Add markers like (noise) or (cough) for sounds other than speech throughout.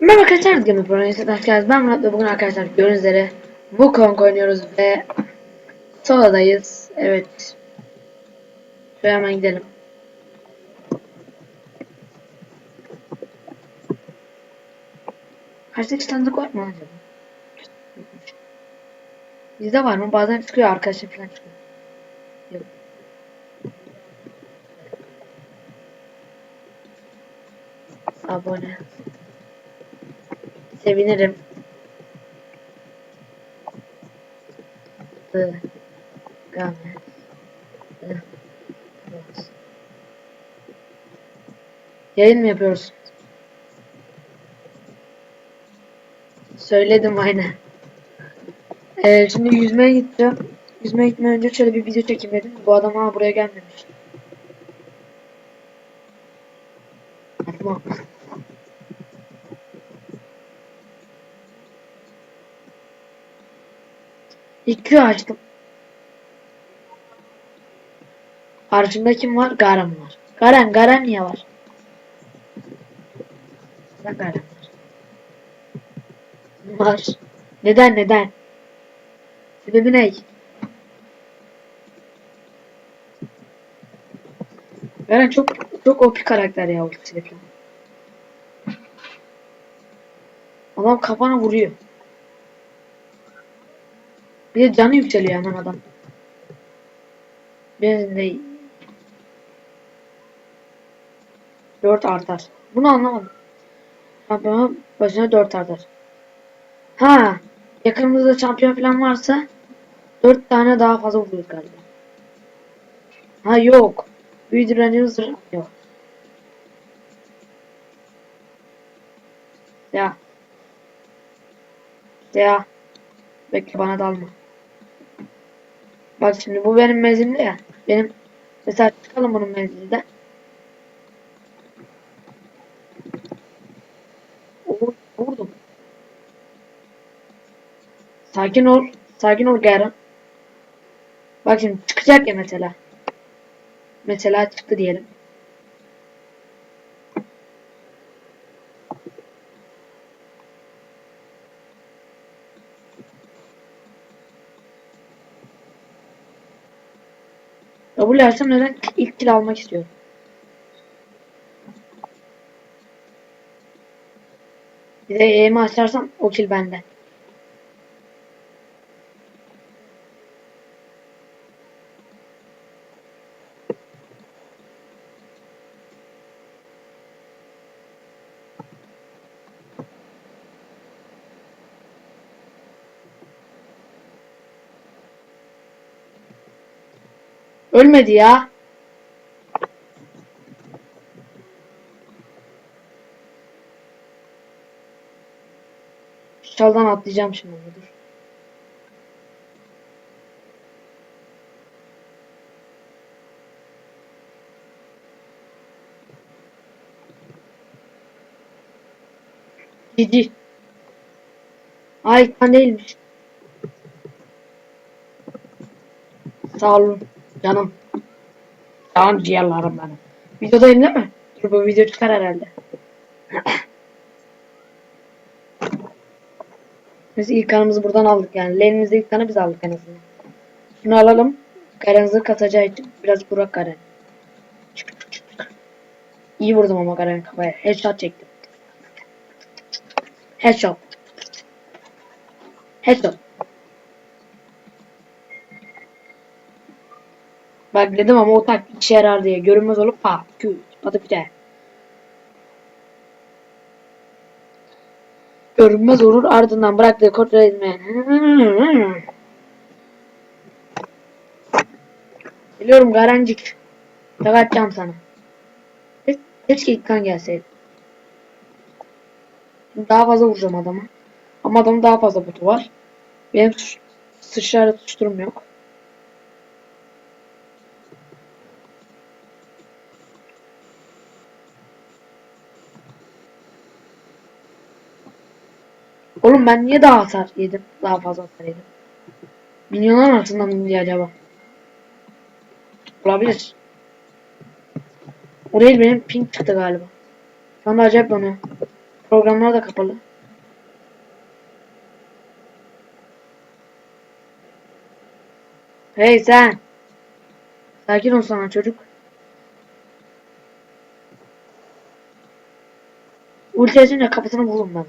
Merhaba arkadaşlar, Game Neyse geldiniz. Ben Murat ve bugün arkadaşlar gördüğünüz üzere Wukong oynuyoruz ve Sola'dayız. Evet. Şöyle hemen gidelim. Kaçta standık var mı acaba? Bizde var mı? Bazen çıkıyor arkadaşlar falan çıkıyor. Yok. Abone. Sevinirim. The Gamet. The. Yayın mı yapıyoruz? Söyledim aynen. Ee, şimdi yüzmeye gideceğim. Yüzmeye gitmeden önce şöyle bir video çekeyim dedim. Bu adam ha buraya gelmemiş. Tamam. İki açtım. Karşımda kim var? Garen var. Garen, Garen niye var? Neden Garen var? Var. Neden, neden? Sebebi ne? Garen çok çok OP karakter ya ultisiyle falan. Adam kafana vuruyor. Bir de canı yükseliyor hemen adam. Benim de 4 artar. Bunu anlamadım. Şampiyonun başına 4 artar. Ha, yakınımızda şampiyon falan varsa 4 tane daha fazla vuruyoruz galiba. Ha yok. Büyüdüren user yok. Ya. Ya. Bekle bana dalma. Bak şimdi bu benim menzilimde ya. Benim mesela çıkalım bunun menzilinden. Vur- Vurdum. Sakin ol. Sakin ol Garen. Bak şimdi çıkacak ya mesela. Mesela çıktı diyelim. Açsam neden ilk kill almak istiyorum. Bir de E'mi açarsam o kill bende. Ölmedi ya. Çaldan atlayacağım şimdi dur. Cici. Ay kan değilmiş. Sağ olun canım. Canım ciğerlerim benim. Videodayım değil mi? Dur bu video çıkar herhalde. Biz ilk kanımızı buradan aldık yani. Leğenimizde ilk kanı biz aldık en azından. Şunu alalım. Karen'imizi katacağı için biraz burak çık. İyi vurdum ama Karen kafaya. Headshot çektim. Headshot. Headshot. Bak dedim ama o tak işe yarar diye. Görünmez olup pa. Küt. Patı küte. Görünmez olur ardından bıraktığı kontrol etmeyen. Biliyorum garancik. Takatacağım sana. Keş- Keşke ilk kan gelseydi. Daha fazla vuracağım adama. Ama adamın daha fazla botu var. Benim sıçrayla tutuşturum yok. Oğlum ben niye daha hasar yedim? Daha fazla hasar yedim. Milyonlar arasında mı diye acaba? Olabilir. O değil benim ping çıktı galiba. Şu anda acayip donuyor. Programlar da kapalı. Hey sen. Sakin ol sana çocuk. Ulti açınca kafasını bulurum ben.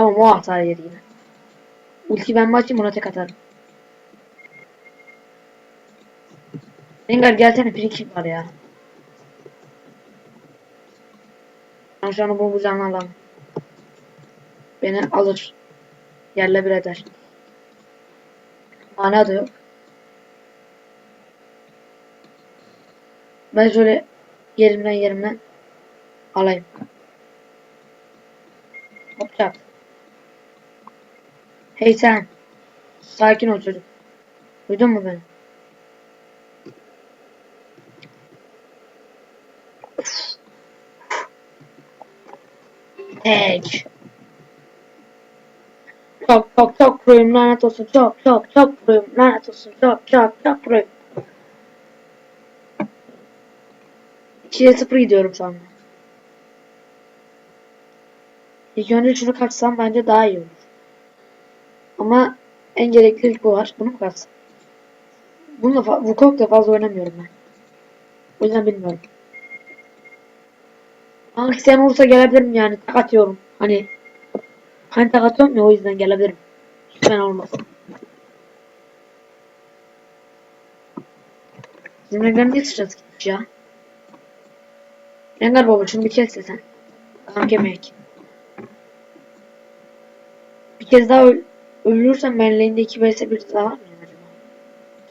Tamam o atar yeri yine. Ulti ben açayım ona tek atarım. Rengar gelsene kill var ya. Ben şu an bu buzağını alamam. Beni alır. Yerle bir eder. Mana da yok. Ben şöyle yerimden yerimden alayım. Hop çat. Hey sen. Sakin ol çocuk. Duydun mu beni? Tek. Çok çok çok proyum lanet olsun. Çok çok çok proyum lanet olsun. Çok çok çok proyum. 2'ye 0 gidiyorum şu anda. İlk önce şunu kaçsam bence daha iyi olur. Ama en gerekli ilk bu var. Bunu mu kaçsam? Bununla fa Wukong da fazla oynamıyorum ben. O yüzden bilmiyorum. Hangisi sen olursa gelebilirim yani. Tak atıyorum. Hani hani tak atıyorum ya o yüzden gelebilirim. Fena olmaz. Bizim Rengar'ın niye sıçrası gitmiş ya? Rengar baba şunu bir kes sen. Kanka yemek. Bir kez daha öl ölürsem ben lane'de 2 vs 1 daha var mı acaba?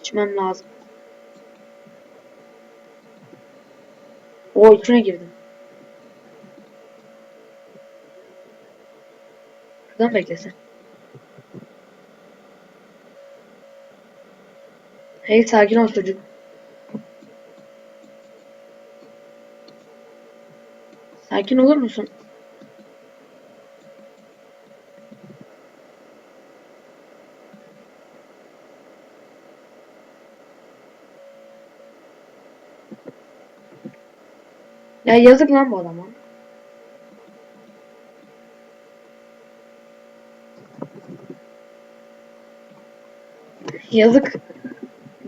İçmem lazım. O içine girdim. Şuradan beklesen. Hey sakin ol çocuk. Sakin olur musun? Ya yazık lan bu adama. Yazık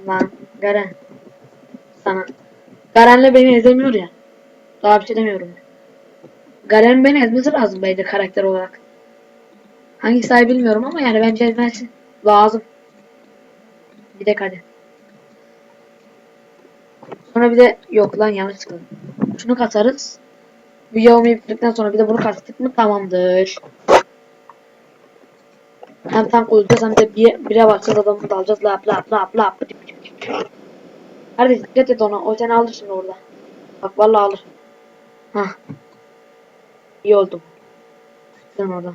lan Garen sana. Garen'le beni ezemiyor ya. Daha bir şey demiyorum. Garen beni ezmesi lazım bence karakter olarak. Hangi sahibi bilmiyorum ama yani bence ezmesi lazım. Bir de hadi. Sonra bir de yok lan yanlış tıkladım. Şunu katarız. Bu yavmayı bitirdikten sonra bir de bunu kastık mı tamamdır. Hem tam koyacağız hem de bir, bire bakacağız adamı da alacağız. Lap lap lap lap. Kardeş dikkat et ona. O seni alır şimdi orada. Bak vallahi alır. Hah. İyi oldu. Sen orada.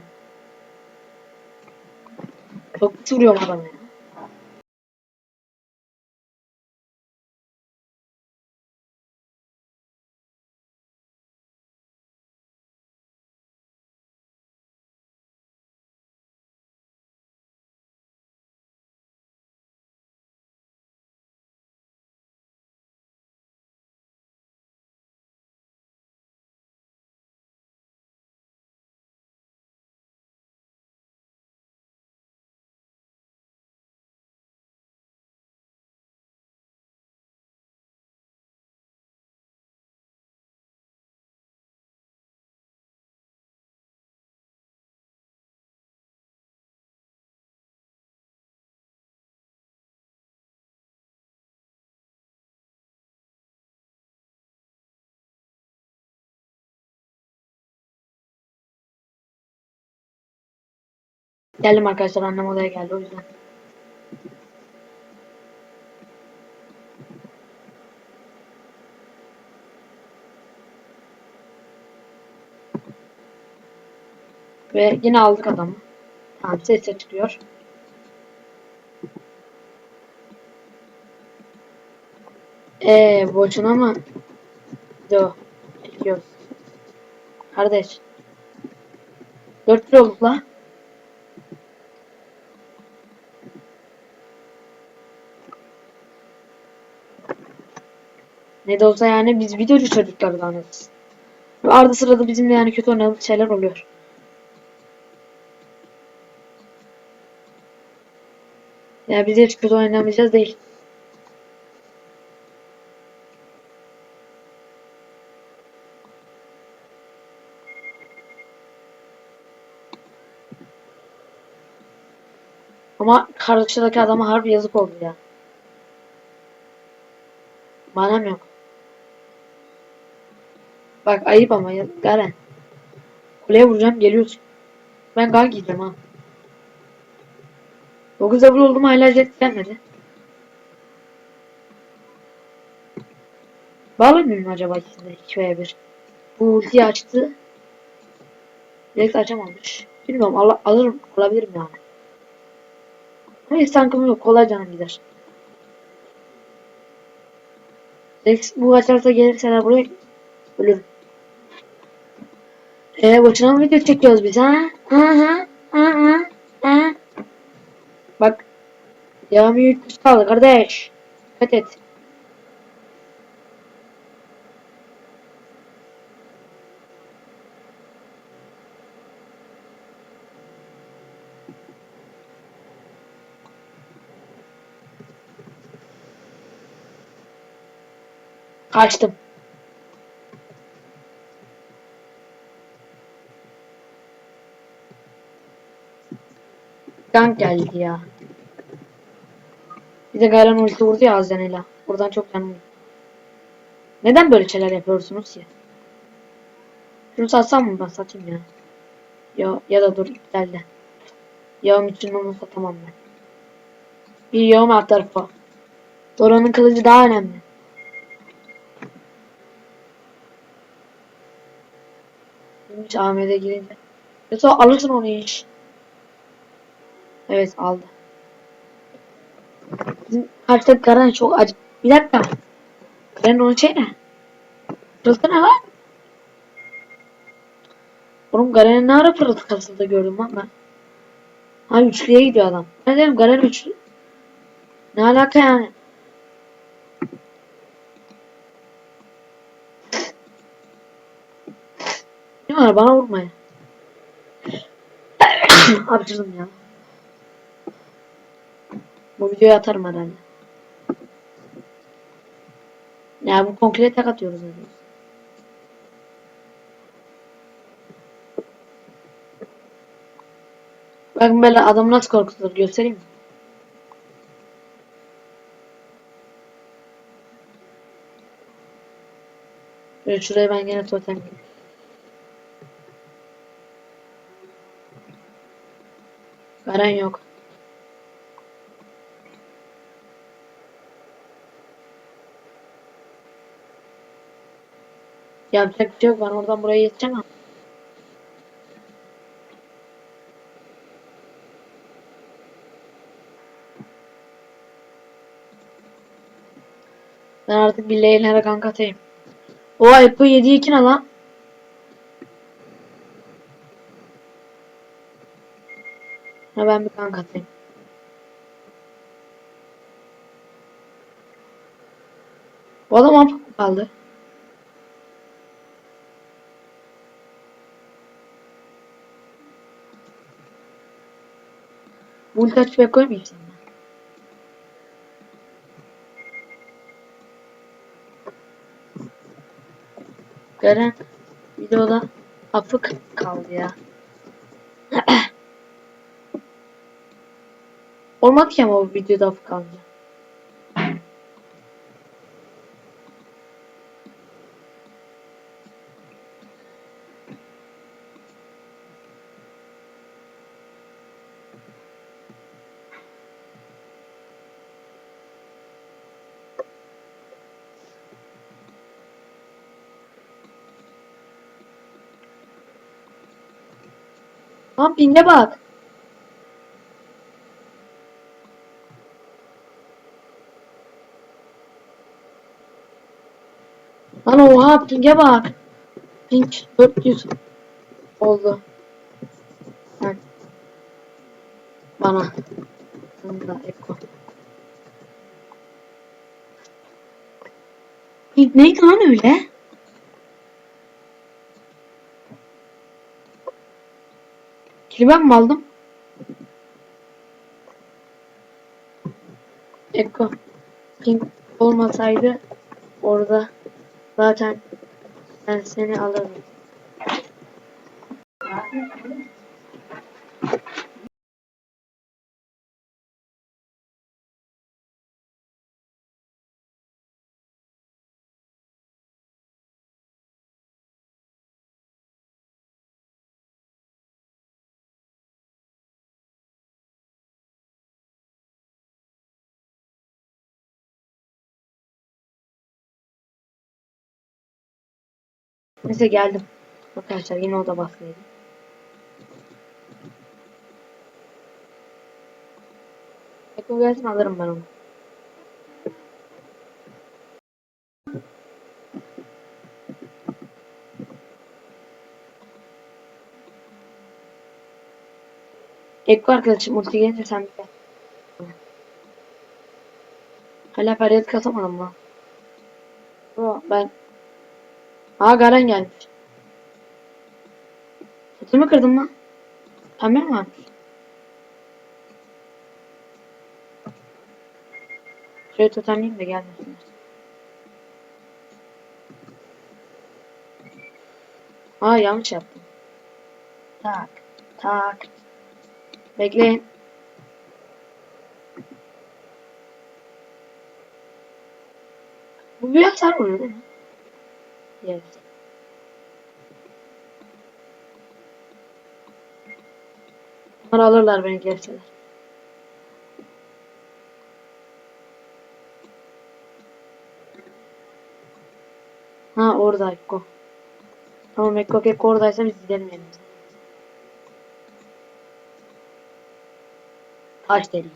Çok vuruyorum adamı ya. Geldim arkadaşlar annem odaya geldi o yüzden. Ve yine aldık adamı. Tamam ses çıkıyor. Eee boşuna mı? Yo. Çekiyoruz. Kardeş. 4 lira olduk la. Ne de olsa yani biz videocu çocuklarız anladınız. Arada sırada bizim de yani kötü oynadığımız şeyler oluyor. Ya biz hiç kötü oynamayacağız değil. Ama karşıdaki adama harbi yazık oldu ya. Manam yok. Bak ayıp ama ya Garen. Kuleye vuracağım geliyorsun. Ben gal giyeceğim ha. 9 level oldum hala jet gelmedi. Bağlı mıyım acaba ikisinde 2 veya 1? Bu ultiyi açtı. Direkt açamamış. Bilmiyorum al alırım alabilirim yani. Ama hiç tankım yok kolay canım gider. Rex bu açarsa gelirseler buraya ölürüm. Eee boşuna mı video çekiyoruz biz ha? Ha ha ha ha ha. Bak. Yağmur 300 kaldı kardeş. Dikkat et. Kaçtım. Gank geldi ya. Bir de Garen ulti vurdu ya Azden'yle. Buradan çok canım. Neden böyle şeyler yapıyorsunuz ki? Şunu satsam mı ben satayım ya. Ya, ya da dur iptal de. Yağım için onu satamam ben. Bir yağım alt tarafa. Doran'ın kılıcı daha önemli. Neymiş Ahmet'e girince. Yoksa alırsın onu iş. Evet aldı. Bizim karşıdaki Garen çok acı. Bir dakika. Garen onun şey ne? Pırıltı ne lan? Oğlum Garen'in ne ara pırıltı kasıldı gördüm lan ben. Ha üçlüye gidiyor adam. Ne dedim Garen üçlü. Ne alaka yani? Ne var bana vurmaya. (coughs) Hapşırdım ya. Bu videoyu atarım herhalde. Ya bu konkret tek atıyoruz. Yani. Bakın böyle adam nasıl korkutulur göstereyim mi? Şuraya ben gene totem. Garen yok. Yapacak bir şey yok. Ben oradan buraya yetişemem. Ben artık bir lane'lere kanka atayım. O Epo 7 2 ne lan? Ha ben bir kanka atayım. Bu adam hapık kaldı. Ulti açmaya koymayayım sana. Garen videoda afık kaldı ya. (clears throat) Olmadı ki ama bu videoda afık kalınca. Lan pinge bak. Lan oha pinge bak. Ping 400 oldu. Evet. Bana. Bunu da Eko. Ne- Neydi lan öyle? Kili ben mi aldım? Eko. Pink olmasaydı orada zaten ben seni alırdım. Neyse geldim. Arkadaşlar yine oda baskıydı. Eko gelsin alırım ben onu. Eko arkadaşım ulti gelince sen bir. Hala feryat kasamadım lan. Yo, ben Aa Garen gelmiş. Satımı kırdım lan. Pembe mi varmış? Şöyle totemleyeyim de gelmesinler. Aa yanlış yaptım. Tak. Tak. Bekleyin. Bu bir hasar vuruyor Yes. Bunlar alırlar beni gelseler. Ha orada Ekko. Tamam Ekko Ekko oradaysa biz gidelim elimize. Taş deliği.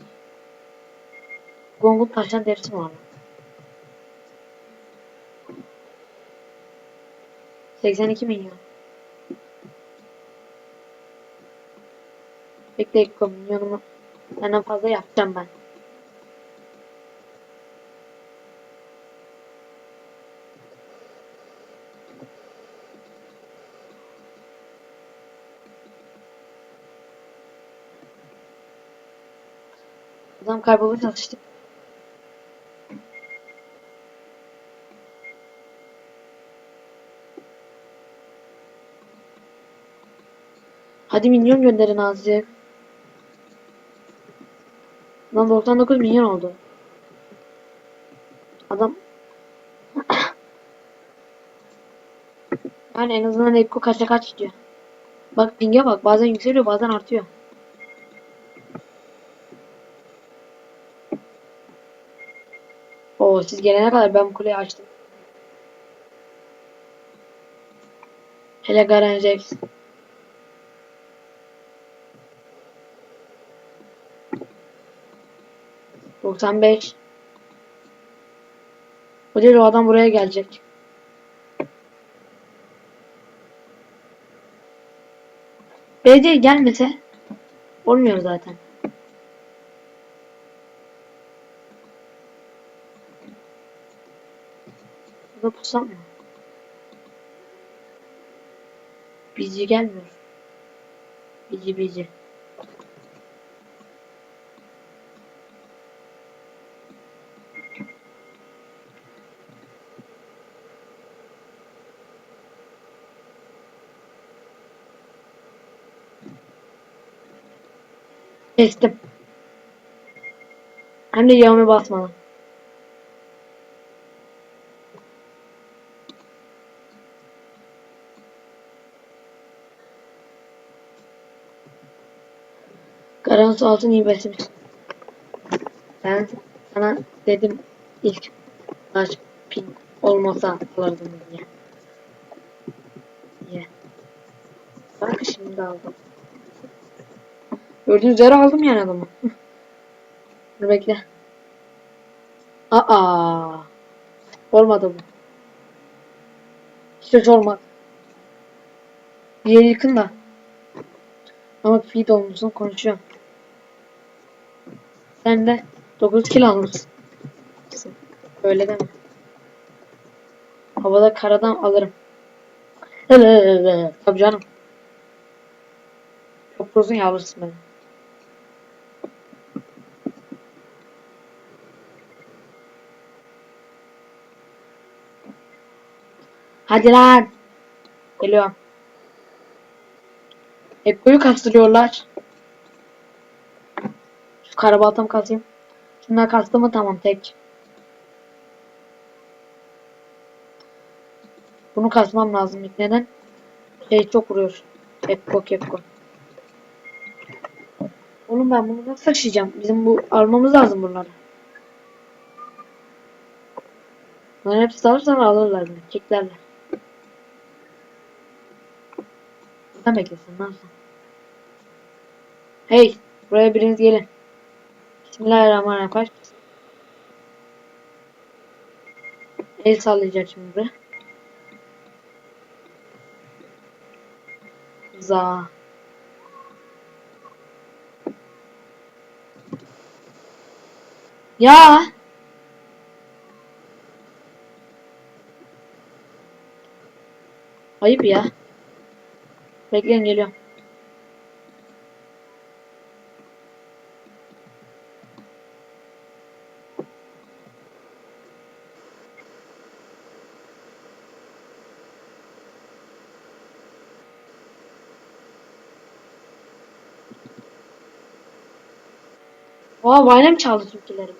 Gongun taştan derisi mi var? lan? 82 milyon. Bekle Ekko milyonumu senden fazla yapacağım ben. Adam kaybolur çalıştık. Hadi milyon gönderin azıcık. Lan 99 milyon oldu. Adam yani en azından Ekko kaça kaç diyor. Bak ping'e bak bazen yükseliyor bazen artıyor. Oo siz gelene kadar ben bu kuleyi açtım. Hele Garen Jax. Beş. O değil o adam buraya gelecek. BC gelmese olmuyor zaten. Burada pusam mı? Bici gelmiyor. Bici bici. Kestim. Hem de yağımı basmadan. Garanti altın beslemiş. Ben sana dedim ilk baş pin olmasa alırdım diye. Diye. Bak şimdi aldım. Gördüğünüz üzere aldım yani adamı. Dur bekle. Aa. Olmadı bu. Hiç olmadı. Diğeri yıkın da. Ama feed olmuşsun konuşuyorum. Sen de 9 kilo almışsın. Öyle deme. Havada karadan alırım. Tabii canım. Çok uzun yavrusun beni. Hadi lan. Geliyorum. Ekko'yu kastırıyorlar. Şu karabaltam kasayım. Şunlar kastı mı tamam tek. Bunu kasmam lazım. Neden? Şey çok vuruyor. Ekko Ekko. Oğlum ben bunu nasıl taşıyacağım? Bizim bu almamız lazım bunları. Bunların hepsi alırsan alırlar beni. Çeklerler. Sen beklesin lan sen. Hey! Buraya biriniz gelin. Bismillahirrahmanirrahim. Kaç El sallayacak şimdi buraya. Za. Ya. Ayıp ya. Bekleyin geliyorum. Oha Vayne mi çaldı türküleri?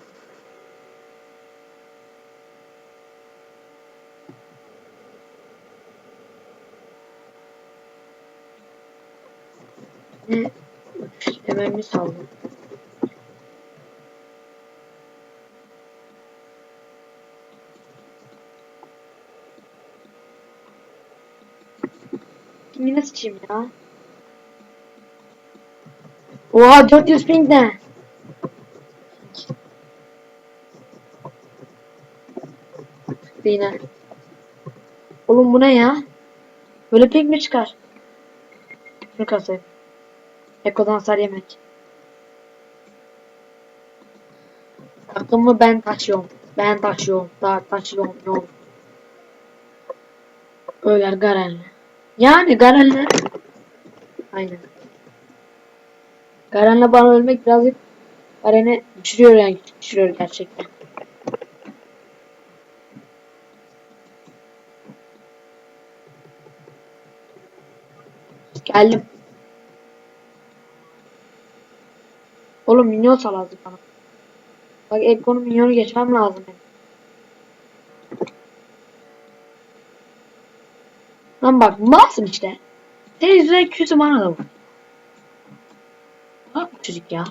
Ne? Hemen mi saldı? Kimi sıçayım ya? Oha 400 ping ne? Yine. Oğlum bu ne ya? Böyle ping mi çıkar? Şunu kasayım. Ekodan sar yemek. Takımı ben taşıyorum. Ben taşıyorum. Daha taşıyorum. Olur. Öler Garen'le. Yani Garen'le. Aynen. Garen'le bana ölmek birazcık Garen'i düşürüyor yani. Düşürüyor gerçekten. Geldim. Oğlum minyon sal azıcık bana. Bak Ekko'nun minyonu geçmem lazım benim. Lan bak malsın işte. Senin yüzüne küsü bana da vur. Bak bu çocuk ya.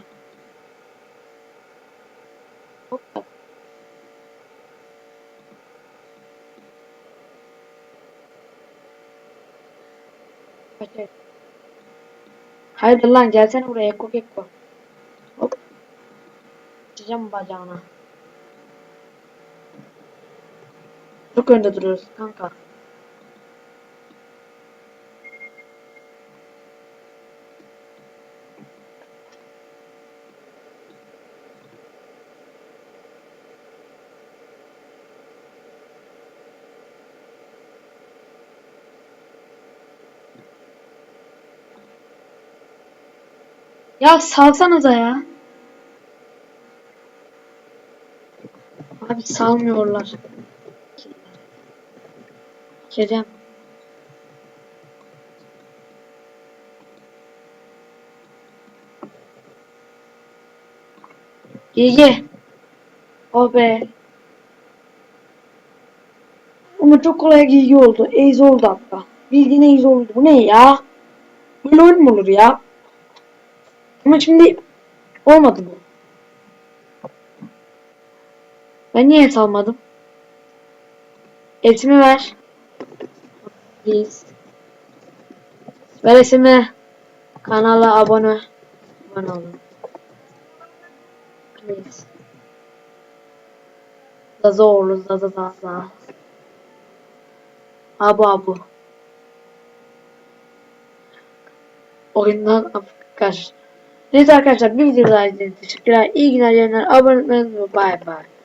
Haydi lan gelsene buraya Ekko Ekko. Hop. Açacağım bacağına. Çok önde duruyoruz kanka. Ya salsanıza ya. Abi salmıyorlar. Kerem. Gigi. Oh be. Ama çok kolay Gigi oldu. Ace oldu hatta. Bildiğin Ace oldu. Bu ne ya? Böyle oyun mu olur ya? Ama şimdi olmadı bu. Ben niye et almadım? Etimi ver. Please. Ver etimi. Kanala abone. Abone olun. Please. Zaza oğlu zaza zaza. Abu abu. Oyundan arkadaşlar. Neyse arkadaşlar bir video daha için teşekkürler. İyi günler, yayınlar, abone olmayı unutmayın. Bye bye.